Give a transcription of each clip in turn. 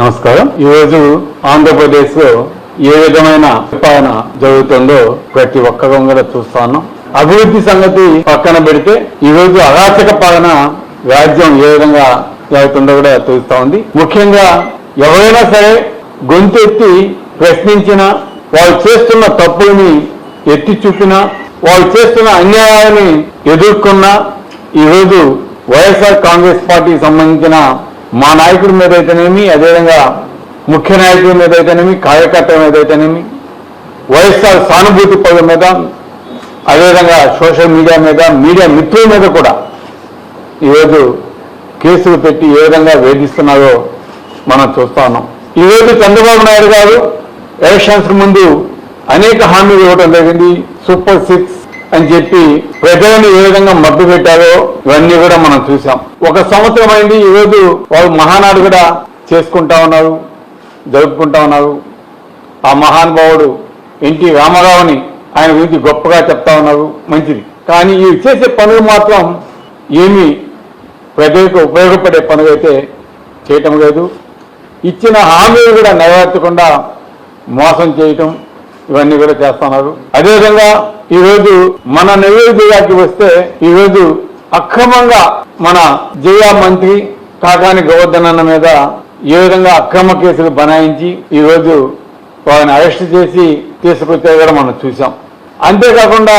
నమస్కారం. ఈరోజు ఆంధ్రప్రదేశ్లో ఏ విధమైన పాలన జరుగుతుందో ప్రతి ఒక్కరం కూడా చూస్తాను అభివృద్ధి సంగతి పక్కన పెడితే ఈ రోజు అరాచక పాలన రాజ్యం ఏ విధంగా జరుగుతుందో కూడా చూస్తూ ఉంది. ముఖ్యంగా ఎవరైనా సరే గొంతెత్తి ప్రశ్నించిన వాళ్ళు చేస్తున్న తప్పుల్ని ఎత్తి చూపినా వాళ్ళు చేస్తున్న అన్యాయాన్ని ఎదుర్కొన్నా ఈరోజు వైఎస్ఆర్ కాంగ్రెస్ పార్టీకి సంబంధించిన మా నాయకుడి మీద అయితేనేమి అదేవిధంగా ముఖ్య నాయకుడి మీద అయితేనేమి కార్యకర్త మీద అయితేనేమి వైఎస్ఆర్ సానుభూతి పదం మీద అదేవిధంగా సోషల్ మీడియా మీద మీడియా మిత్రుల మీద కూడా ఈరోజు కేసులు పెట్టి ఏ విధంగా వేధిస్తున్నారో మనం చూస్తా ఉన్నాం. ఈరోజు చంద్రబాబు నాయుడు గారు ఎలక్షన్స్ ముందు అనేక హామీలు ఇవ్వడం జరిగింది. సూపర్ సిక్స్ అని చెప్పి ప్రజలను ఏ విధంగా మబ్బు పెట్టారో ఇవన్నీ కూడా మనం చూసాం. ఒక సంవత్సరం అయింది ఈరోజు వాళ్ళు మహానాడు కూడా చేసుకుంటా ఉన్నారు జరుపుకుంటా ఉన్నారు. ఆ మహానుభావుడు ఎన్టీ రామారావుని ఆయన గురించి గొప్పగా చెప్తా ఉన్నారు మంచిది. కానీ ఇవి చేసే పనులు మాత్రం ఏమీ ప్రజలకు ఉపయోగపడే పనులైతే చేయటం లేదు. ఇచ్చిన హామీలు కూడా నెరవేర్చకుండా మోసం చేయటం ఇవన్నీ కూడా చేస్తున్నారు. అదేవిధంగా ఈరోజు మన నివేదికకి వస్తే ఈరోజు అక్రమంగా మన జిల్లా మంత్రి కాకాని గోవర్ధన్ అన్న మీద ఏ విధంగా అక్రమ కేసులు బనాయించి ఈరోజు వారిని అరెస్ట్ చేసి తీసుకొచ్చే కూడా మనం చూసాం అంతేకాకుండా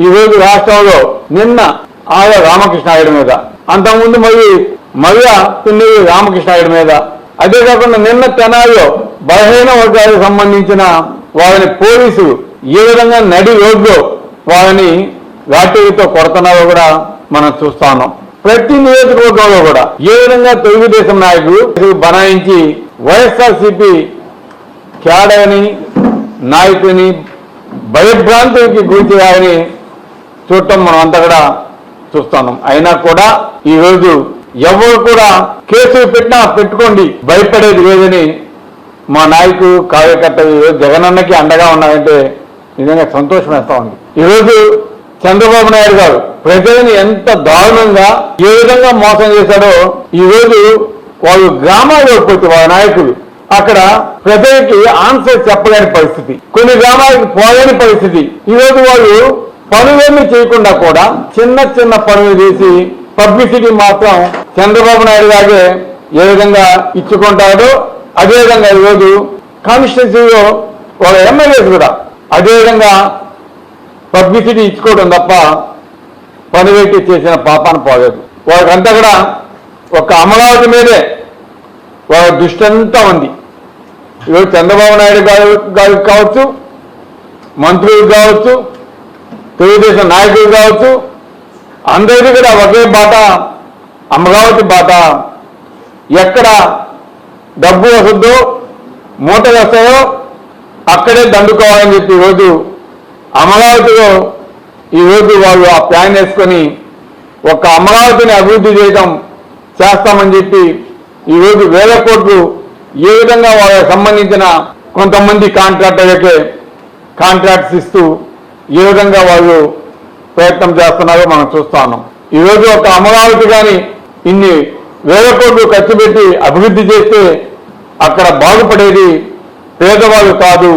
ఈరోజు రాష్ట్రంలో నిన్న ఆయ రామకృష్ణాయుడు మీద అంతకుముందు మరి మళ్ళా పిన్నెల్లి రామకృష్ణాయుడు మీద అదే కాకుండా నిన్న తెనాలిలో బలహీన వర్గాలకు సంబంధించిన వారిని పోలీసు ఏ విధంగా నడి రోడ్లో వారిని లాఠీలతో కొడుతున్నారో కూడా మనం చూస్తా ఉన్నాం. ప్రతి నియోజకవర్గంలో కూడా ఏ విధంగా తెలుగుదేశం నాయకులు బనాయించి వైఎస్ఆర్సిపి క్యాడని నాయకుని భయభ్రాంతులకి గురి చేయాలని చూడటం మనం అంతా కూడా చూస్తున్నాం అయినా కూడా ఈ రోజు ఎవరు కూడా కేసులు పెట్టినా పెట్టుకోండి భయపడేది లేదని మా నాయకుడు కార్యకర్త జగనన్నకి అండగా ఉన్నాయంటే నిజంగా సంతోషం వేస్తా ఉంది ఈరోజు చంద్రబాబు నాయుడు గారు ప్రజలను ఎంత దారుణంగా ఏ విధంగా మోసం చేశాడో ఈ రోజు వాళ్ళు గ్రామాల్లో పోతే వాళ్ళ నాయకులు అక్కడ ప్రజలకి ఆన్సర్ చెప్పలేని పరిస్థితి కొన్ని గ్రామాలకు పోలేని పరిస్థితి. ఈ రోజు వాళ్ళు పనులేమి చేయకుండా కూడా చిన్న చిన్న పనులు చేసి పబ్లిసిటీ మాత్రం చంద్రబాబు నాయుడు గారే ఏ విధంగా ఇచ్చుకుంటాడో అదేవిధంగా ఈరోజు కాన్స్టిట్యూన్సీలో వాళ్ళ ఎమ్మెల్యేస్ కూడా అదేవిధంగా పబ్లిసిటీ ఇచ్చుకోవడం తప్ప పని పెట్టి చేసిన పాపాన్ని పోలేదు. వాళ్ళకంతా కూడా ఒక అమరావతి మీదే వాళ్ళ దుష్టంతా ఉంది. ఈరోజు చంద్రబాబు నాయుడు గారు గారికి కావచ్చు మంత్రులు కావచ్చు తెలుగుదేశం నాయకులు కావచ్చు అందరికీ కూడా ఒకే బాట అమరావతి బాట ఎక్కడ డబ్బు వస్తుందో మూటలు వస్తాయో అక్కడే దండుకోవాలని చెప్పి ఈరోజు అమరావతిలో ఈరోజు వాళ్ళు ఆ ప్లాన్ వేసుకొని ఒక అమరావతిని అభివృద్ధి చేయడం చేస్తామని చెప్పి ఈరోజు వేల కోట్లు ఏ విధంగా వాళ్ళకి సంబంధించిన కొంతమంది కాంట్రాక్టర్లకే కాంట్రాక్ట్స్ ఇస్తూ ఏ విధంగా వాళ్ళు ప్రయత్నం చేస్తున్నారో మనం చూస్తా ఉన్నాం. ఈరోజు ఒక అమరావతి కానీ ఇన్ని వేల కోట్లు ఖర్చు పెట్టి అభివృద్ధి చేస్తే అక్కడ బాగుపడేది పేదవాళ్ళు కాదు.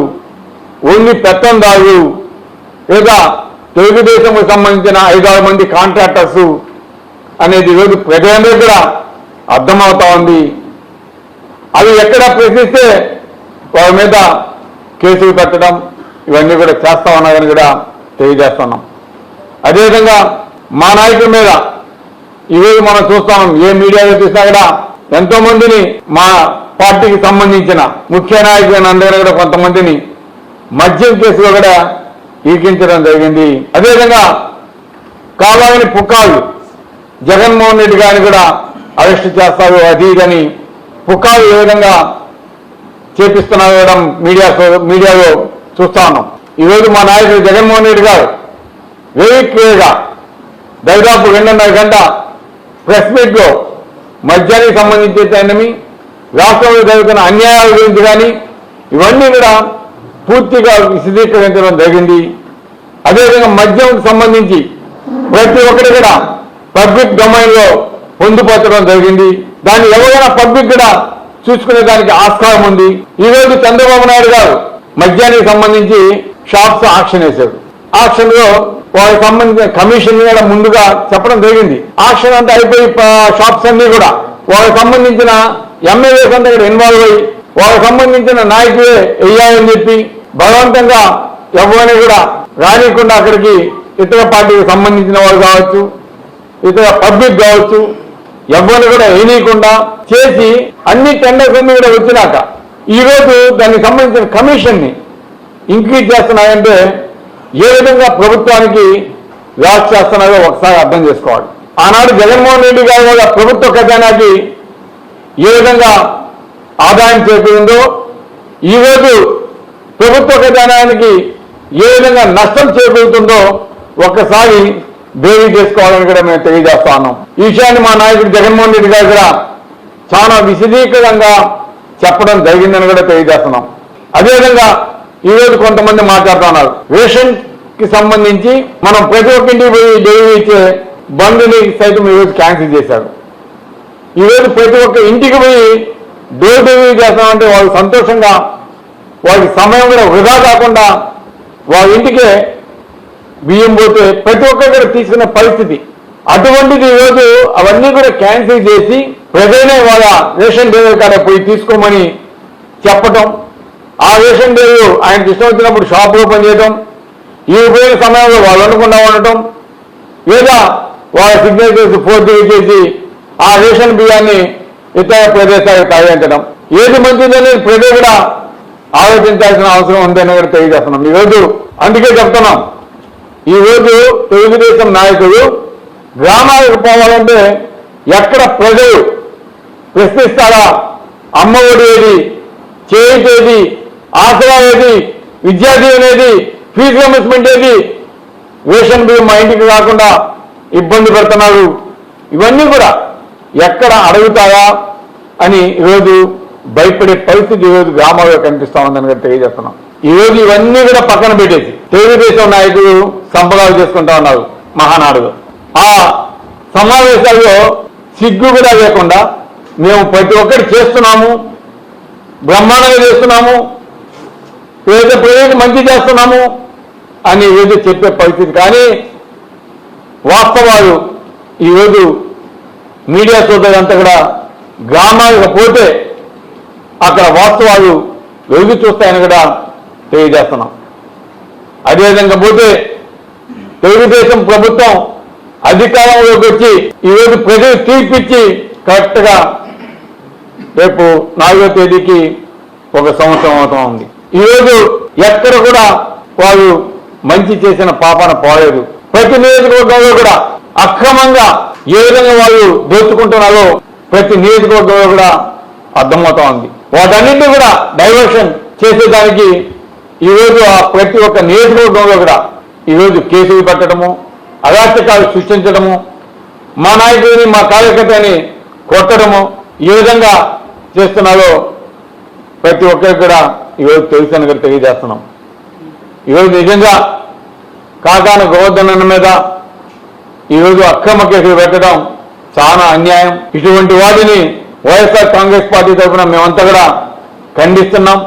ఓన్లీ పెత్తందారు లేదా తెలుగుదేశంకు సంబంధించిన ఐదారు మంది కాంట్రాక్టర్స్ అనేది ఈరోజు ప్రజలందరూ కూడా అర్థమవుతా ఉంది. అవి ఎక్కడ ప్రశ్నిస్తే వారి మీద కేసులు పెట్టడం ఇవన్నీ కూడా చేస్తా ఉన్నాయని కూడా తెలియజేస్తున్నాం. అదేవిధంగా మా నాయకుల మీద ఈరోజు మనం చూస్తాం ఏ మీడియాలో చూసినా కూడా ఎంతో మందిని మా పార్టీకి సంబంధించిన ముఖ్య నాయకులైన అందరూ కూడా కొంతమందిని మద్యం కేసులో కూడా ఈకించడం జరిగింది. అదేవిధంగా కాలాగిని పుకాలు జగన్మోహన్ రెడ్డి గారిని కూడా అరెస్ట్ చేస్తారు అది ఇదని పుకాలు ఏ విధంగా చేపిస్తున్నారు మీడియా మీడియాలో చూస్తా ఉన్నాం. ఈరోజు మా నాయకుడు జగన్మోహన్ రెడ్డి గారు వెరీ క్లియర్గా దాదాపు రెండున్నర గంట ప్రెస్ మీట్లో మద్యానికి సంబంధించి రాష్ట్రంలో జరుగుతున్న అన్యాయాల గురించి కానీ ఇవన్నీ కూడా పూర్తిగా విశదీకరించడం జరిగింది. అదేవిధంగా మద్యంకు సంబంధించి ప్రతి ఒక్కరు కూడా పబ్లిక్ డొమైన్లో పొందుపరచడం జరిగింది. దాన్ని ఎవరైనా పబ్లిక్ కూడా చూసుకునే దానికి ఆస్కారం ఉంది. ఈరోజు చంద్రబాబు నాయుడు గారు మద్యానికి సంబంధించి షాప్స్ ఆక్షన్ వేశారు. ఆక్షన్లో వారికి వాళ్ళకి సంబంధించిన కమిషన్ కూడా ముందుగా చెప్పడం జరిగింది. ఆక్షన్ అంతా అయిపోయి షాప్స్ అన్ని కూడా వాళ్ళకి సంబంధించిన ఎమ్మెల్యేస్ అంతా ఇక్కడ ఇన్వాల్వ్ అయ్యి వాళ్ళకి సంబంధించిన నాయకులే వెయ్యాలని చెప్పి బలవంతంగా ఎవరిని కూడా రానియకుండా అక్కడికి ఇతర పార్టీకి సంబంధించిన వాళ్ళు కావచ్చు ఇతర పబ్లిక్ కావచ్చు ఎవరిని కూడా వేయనీయకుండా చేసి అన్ని టెండర్స్ అన్ని కూడా వచ్చినాక ఈరోజు దానికి సంబంధించిన కమిషన్ని ఇంక్రీజ్ చేస్తున్నాయంటే ఏ విధంగా ప్రభుత్వానికి లాస్ చేస్తున్నారో ఒకసారి అర్థం చేసుకోవాలి. ఆనాడు జగన్మోహన్ రెడ్డి గారి వల్ల ప్రభుత్వ ఖజానాకి ఏ విధంగా ఆదాయం చేకూరిందో ఈరోజు ప్రభుత్వ ఖజానానికి ఏ విధంగా నష్టం చేకూరుతుందో ఒక్కసారి బేరీ చేసుకోవాలని కూడా మేము తెలియజేస్తా ఉన్నాం. ఈ విషయాన్ని మా నాయకుడు జగన్మోహన్ రెడ్డి గారు కూడా చాలా విశదీకరంగా చెప్పడం జరిగిందని కూడా తెలియజేస్తున్నాం. అదేవిధంగా ఈరోజు కొంతమంది మాట్లాడుతున్నారు రేషన్కి సంబంధించి మనం ప్రతి ఒక్క ఇంటికి పోయి డెలివరీ ఇచ్చే బంధుని సైతం ఈరోజు క్యాన్సిల్ చేశారు. ఈరోజు ప్రతి ఒక్క ఇంటికి పోయి డోర్ డెలివరీ చేస్తామంటే వాళ్ళు సంతోషంగా వాళ్ళకి సమయం కూడా వృధా కాకుండా వాళ్ళ ఇంటికే బియ్యం పోతే ప్రతి ఒక్కరు కూడా పరిస్థితి. అటువంటిది ఈరోజు అవన్నీ కూడా క్యాన్సిల్ చేసి ప్రజలే వాళ్ళ రేషన్ డెలివరీ కాడ పోయి తీసుకోమని చెప్పటం ఆ రేషన్ పేరు ఆయన ఇష్టం వచ్చినప్పుడు షాప్ ఓపెన్ చేయడం ఈ ఉపయోగ సమయంలో వాళ్ళు వండకుండా ఉండటం లేదా వాళ్ళ సిగ్నేచర్స్ ఫోర్జరీ చేసి ఆ రేషన్ బియ్యాన్ని ఇతర ప్రదేశాలకు తరలించడం ఏది మంచిదని ప్రజలు కూడా ఆలోచించాల్సిన అవసరం ఉందని కూడా తెలియజేస్తున్నాం. ఈరోజు అందుకే చెప్తున్నాం. ఈ రోజు తెలుగుదేశం నాయకులు గ్రామాలకు పోవాలంటే ఎక్కడ ప్రజలు ప్రశ్నిస్తారా? అమ్మఒడి ఏది? చేయించేది ఆసరా ఏది విద్యాదీవెన ఏది ఫీజు రియంబర్స్మెంట్ ఏది రేషన్ బియ్యం మా ఇంటికి రాకుండా ఇబ్బంది పెడుతున్నారు. ఇవన్నీ కూడా ఎక్కడ అడుగుతాయా అని ఈరోజు భయపడే పరిస్థితి ఈరోజు గ్రామాల్లో కనిపిస్తా ఉందని కూడా తెలియజేస్తున్నాం. ఈరోజు ఇవన్నీ కూడా పక్కన పెట్టేసి తెలుగుదేశం నాయకులు సంపదాలు చేసుకుంటా ఉన్నారు మహానాడులో. ఆ సమావేశాల్లో సిగ్గు కూడా లేకుండా మేము ప్రతి ఒక్కటి చేస్తున్నాము బ్రహ్మాండంగా చేస్తున్నాము ఏదో ప్రజలకు మంచి చేస్తున్నాము అని ఏదో చెప్పే పరిస్థితి. కానీ వాస్తవాలు ఈరోజు మీడియా సోదరులంతా కూడా గ్రామాలకు పోతే అక్కడ వాస్తవాలు వెలుగు చూస్తాయని కూడా తెలియజేస్తున్నాం. అదేవిధంగా పోతే తెలుగుదేశం ప్రభుత్వం అధికారంలోకి వచ్చి ఈరోజు ప్రజలు తీర్పిచ్చి కరెక్ట్గా రేపు నాలుగో తేదీకి ఒక సంవత్సరం అవుతా ఉంది. ఈరోజు ఎక్కడ కూడా వాళ్ళు మంచి చేసిన పాపన పోలేదు. ప్రతి నియోజకవర్గంలో కూడా అక్రమంగా ఏ విధంగా వాళ్ళు దోచుకుంటున్నారో ప్రతి నియోజకవర్గంలో కూడా అర్థమవుతా ఉంది వాటన్నింటినీ కూడా డైవర్షన్ చేసేదానికి ఈరోజు ఆ ప్రతి ఒక్క నియోజకవర్గంలో కూడా ఈరోజు కేసులు పెట్టడము అరాచకాలు సృష్టించడము మా నాయకుడిని మా కార్యకర్తని కొట్టడము ఏ విధంగా చేస్తున్నారో ప్రతి ఒక్కరికి కూడా ఈరోజు తెలుసని కూడా తెలియజేస్తున్నాం. ఈరోజు నిజంగా కాకాన గోవర్ధన మీద ఈరోజు అక్రమ కేసులు పెట్టడం చాలా అన్యాయం. ఇటువంటి వాటిని వైఎస్ఆర్ కాంగ్రెస్ పార్టీ తరఫున మేమంతా కూడా ఖండిస్తున్నాం.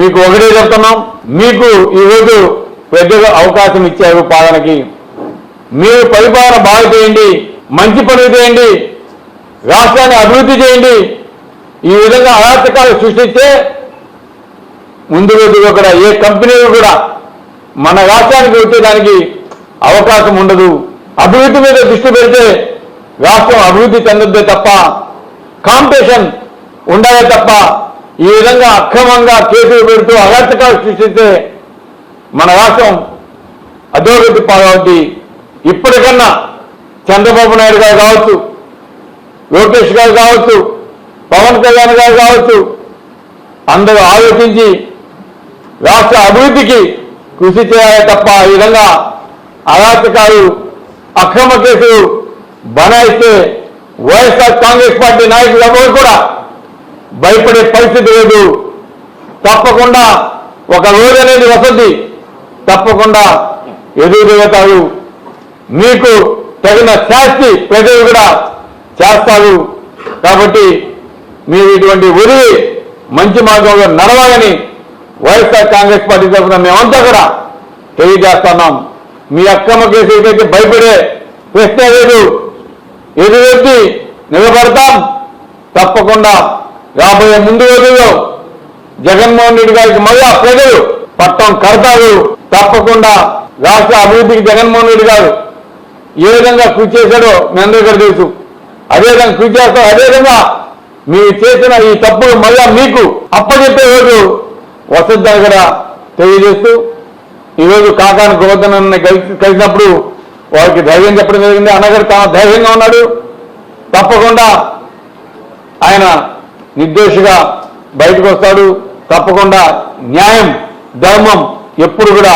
మీకు ఒకటే చెప్తున్నాం మీకు ఈరోజు పెద్దగా అవకాశం ఇచ్చారు పాలనకి. మీరు పరిపాలన బాగా చేయండి మంచి పనులు చేయండి రాష్ట్రాన్ని అభివృద్ధి చేయండి ఈ విధంగా అరాచకాలు సృష్టిస్తే ముందు రోజుల్లో కూడా ఏ కంపెనీలు కూడా మన రాష్ట్రానికి వచ్చేదానికి అవకాశం ఉండదు. అభివృద్ధి మీద దృష్టి పెడితే రాష్ట్రం అభివృద్ధి చెందద్దే తప్ప కాంపిటీషన్ ఉండాలే తప్ప ఈ విధంగా అక్రమంగా కేసులు పెడుతూ అరాచకాలు సృష్టిస్తే మన రాష్ట్రం అధోగతి పాలవుద్ది. ఇప్పటికన్నా చంద్రబాబు నాయుడు గారు కావచ్చు లోకేష్ గారు కావచ్చు పవన్ కళ్యాణ్ గారు కావచ్చు. అందరూ ఆలోచించి రాష్ట్ర అభివృద్ధికి కృషి చేయాలి తప్ప ఈ విధంగా అరాచకాలు అక్రమ కేసులు బనాయిస్తే వైఎస్ఆర్ కాంగ్రెస్ పార్టీ నాయకులు ఎవరు కూడా భయపడే పరిస్థితి లేదు. తప్పకుండా ఒక రోజు అనేది వసతి తప్పకుండా ఎదురు మీకు తగిన శాస్తి ప్రజలు కూడా చేస్తారు. కాబట్టి మీరు ఇటువంటి ఉరి మంచి మార్గంలో నడవాలని వైఎస్ఆర్ కాంగ్రెస్ పార్టీ తరఫున మేమంతా కూడా తెలియజేస్తున్నాం. మీ అక్కమ్మ కేసు ఏదైతే భయపడే ప్రశ్న లేదు ఎదురెత్తి నిలబడతాం. తప్పకుండా రాబోయే ముందు రోజుల్లో జగన్మోహన్ రెడ్డి గారికి మళ్ళా ప్రజలు పట్టం కడతారు. తప్పకుండా రాష్ట్ర అభివృద్ధికి జగన్మోహన్ రెడ్డి గారు ఏ విధంగా కృషి చేశాడో మీ అందరికీ తెలుసు. అదేవిధంగా కృషి చేస్తాం అదేవిధంగా మీరు చేసిన ఈ తప్పులు మళ్ళా మీకు అప్పచెప్పే రోజు వసద్దని కూడా తెలియజేస్తూ ఈరోజు కాకాని గోవర్ధనని కలిసి కలిసినప్పుడు వారికి ధైర్యం చెప్పడం జరిగింది. అన్నగారు తాను ధైర్యంగా ఉన్నాడు. తప్పకుండా ఆయన నిర్దోషిగా బయటకు వస్తాడు. తప్పకుండా న్యాయం ధర్మం ఎప్పుడు కూడా